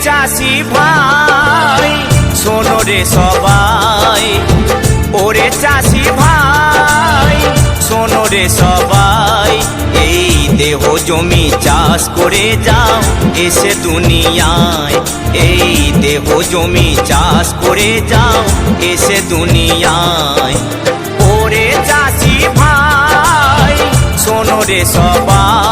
চাষি ভাই, শোনো রে সবাই, ওরে চাষি ভাই, শোনো রে সবাই, এই দেহ জমি চাষ করে যাও এসে দুনিয়ায়। এই দেহ জমি চাষ করে যাও এসে দুনিয়ায়। ওরে চাষি ভাই, শোনো রে সবাই